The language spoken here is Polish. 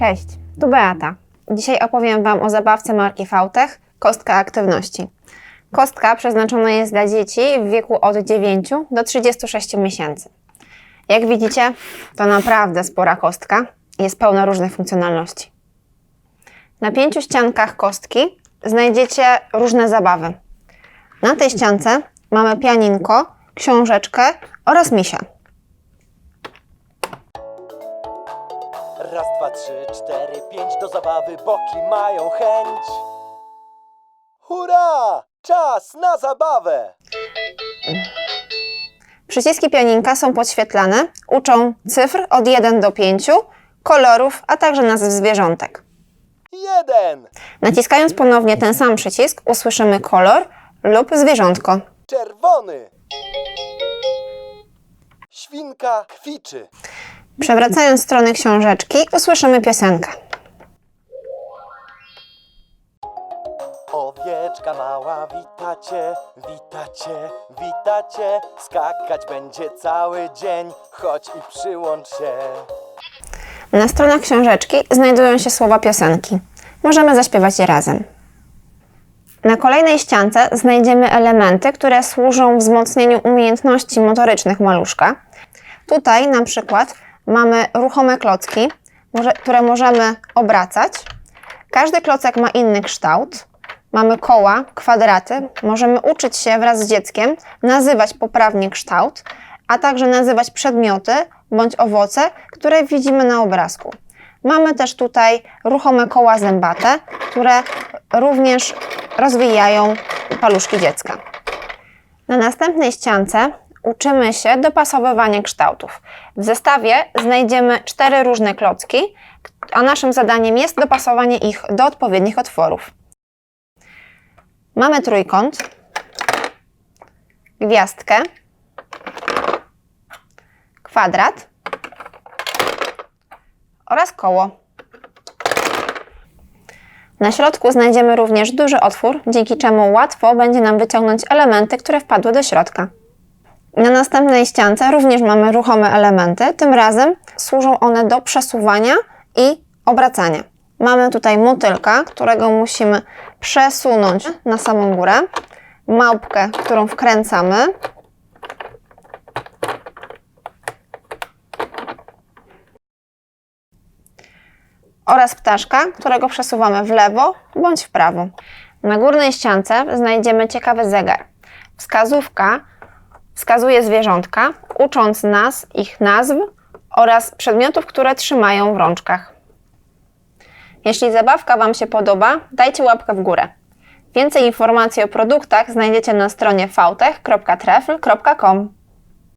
Cześć, tu Beata. Dzisiaj opowiem Wam o zabawce marki Fautech Kostka Aktywności. Kostka przeznaczona jest dla dzieci w wieku od 9 do 36 miesięcy. Jak widzicie, to naprawdę spora kostka jest pełna różnych funkcjonalności. Na pięciu ściankach kostki znajdziecie różne zabawy. Na tej ściance mamy pianinko, książeczkę oraz misia. Dwa, trzy, cztery, pięć do zabawy, boki mają chęć. Hurra! Czas na zabawę! Przyciski pianinka są podświetlane, uczą cyfr od 1 do 5, kolorów, a także nazw zwierzątek. Jeden! Naciskając ponownie ten sam przycisk, usłyszymy kolor lub zwierzątko. Czerwony! Świnka kwiczy. Przewracając strony książeczki, usłyszymy piosenkę. Owieczka mała, witacie, witacie, witacie. Skakać będzie cały dzień, chodź i przyłącz się. Na stronach książeczki znajdują się słowa piosenki. Możemy zaśpiewać je razem. Na kolejnej ściance znajdziemy elementy, które służą wzmocnieniu umiejętności motorycznych maluszka. Tutaj na przykład mamy ruchome klocki, może- które możemy obracać. Każdy klocek ma inny kształt. Mamy koła, kwadraty. Możemy uczyć się wraz z dzieckiem nazywać poprawnie kształt, a także nazywać przedmioty bądź owoce, które widzimy na obrazku. Mamy też tutaj ruchome koła zębate, które również rozwijają paluszki dziecka. Na następnej ściance uczymy się dopasowywania kształtów. W zestawie znajdziemy cztery różne klocki, a naszym zadaniem jest dopasowanie ich do odpowiednich otworów. Mamy trójkąt, gwiazdkę, kwadrat oraz koło. Na środku znajdziemy również duży otwór, dzięki czemu łatwo będzie nam wyciągnąć elementy, które wpadły do środka. Na następnej ściance również mamy ruchome elementy, tym razem służą one do przesuwania i obracania. Mamy tutaj motylka, którego musimy przesunąć na samą górę, małpkę, którą wkręcamy, oraz ptaszka, którego przesuwamy w lewo bądź w prawo. Na górnej ściance znajdziemy ciekawy zegar. Wskazówka wskazuje zwierzątka, ucząc nas ich nazw oraz przedmiotów, które trzymają w rączkach. Jeśli zabawka Wam się podoba, dajcie łapkę w górę. Więcej informacji o produktach znajdziecie na stronie fautech.trefl.com.